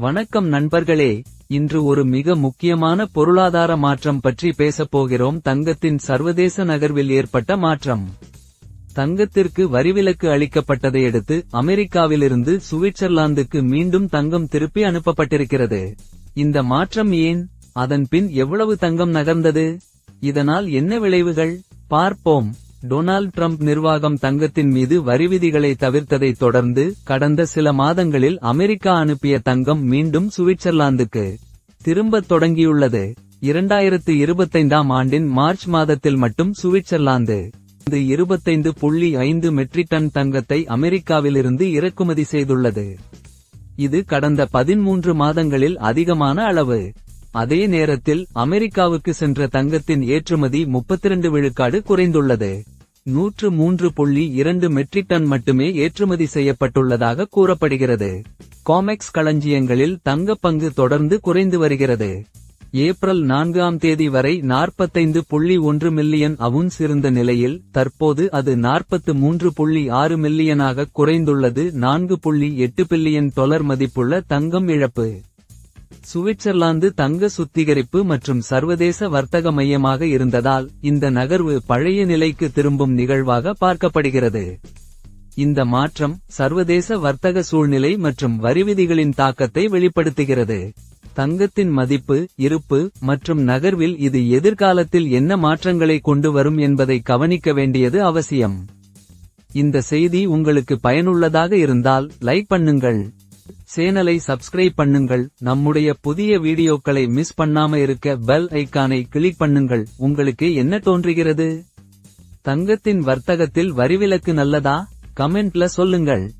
வணக்கம் நண்பர்களே இன்று ஒரு மிக முக்கியமான பொருளாதார மாற்றம் பற்றி பேசப்போகிறோம் தங்கத்தின் சர்வதேச நகர்வில் ஏற்பட்ட மாற்றம். தங்கத்திற்கு வரிவிலக்கு அளிக்கப்பட்டதையடுத்து அமெரிக்காவிலிருந்து சுவிட்சர்லாந்துக்கு மீண்டும் தங்கம் திருப்பி அனுப்பப்பட்டிருக்கிறது. இந்த மாற்றம் ஏன்? அதன் பின் எவ்வளவு தங்கம் நகர்ந்தது? இதனால் என்ன விளைவுகள்? பார்ப்போம். டொனால்ட் ட்ரம்ப் நிர்வாகம் தங்கத்தின் மீது வரிவிதிகளை தவிர்த்ததைத் தொடர்ந்து கடந்த சில மாதங்களில் அமெரிக்கா அனுப்பிய தங்கம் மீண்டும் சுவிட்சர்லாந்துக்கு திரும்பத் தொடங்கியுள்ளது. இரண்டாயிரத்து இருபத்தைந்தாம் ஆண்டின் மார்ச் மாதத்தில் மட்டும் சுவிட்சர்லாந்து இருபத்தைந்து புள்ளி ஐந்து மெட்ரிக் டன் தங்கத்தை அமெரிக்காவிலிருந்து இறக்குமதி செய்துள்ளது. இது கடந்த பதிமூன்று மாதங்களில் அதிகமான அளவு. அதே நேரத்தில் அமெரிக்காவுக்கு சென்ற தங்கத்தின் ஏற்றுமதி 32 விழுக்காடு குறைந்துள்ளது. நூற்று மூன்று புள்ளி இரண்டு மெட்ரிக் டன் மட்டுமே ஏற்றுமதி செய்யப்பட்டுள்ளதாக கூறப்படுகிறது. காமெக்ஸ் களஞ்சியங்களில் தங்கப் பங்கு தொடர்ந்து குறைந்து வருகிறது. ஏப்ரல் நான்காம் தேதி வரை நாற்பத்தைந்து புள்ளி ஒன்று மில்லியன் அவுன்ஸ் இருந்த நிலையில் தற்போது அது நாற்பத்து மூன்று புள்ளி ஆறு மில்லியனாக குறைந்துள்ளது. நான்கு புள்ளி எட்டு பில்லியன் டொலர் மதிப்புள்ள தங்கம் இழப்பு. சுவிட்சர்லாந்து தங்க சுத்திகரிப்பு மற்றும் சர்வதேச வர்த்தக மையமாக இருந்ததால் இந்த நகர்வு பழைய நிலைக்கு திரும்பும் நிகழ்வாக பார்க்கப்படுகிறது. இந்த மாற்றம் சர்வதேச வர்த்தக சூழ்நிலை மற்றும் வரிவிதிகளின் தாக்கத்தை வெளிப்படுத்துகிறது. தங்கத்தின் மதிப்பு இருப்பு மற்றும் நகர்வில் இது எதிர்காலத்தில் என்ன மாற்றங்களை கொண்டு வரும் என்பதை கவனிக்க வேண்டியது அவசியம். இந்த செய்தி உங்களுக்கு பயனுள்ளதாக இருந்தால் லைக் பண்ணுங்கள். சேனலை சப்ஸ்கிரைப் பண்ணுங்கள். நம்முடைய புதிய வீடியோக்களை மிஸ் பண்ணாம இருக்க பெல் ஐக்கானை கிளிக் பண்ணுங்கள். உங்களுக்கு என்ன தோன்றுகிறது? தங்கத்தின் வர்த்தகத்தில் வரிவிலக்கு நல்லதா? கமெண்ட்ல சொல்லுங்கள்.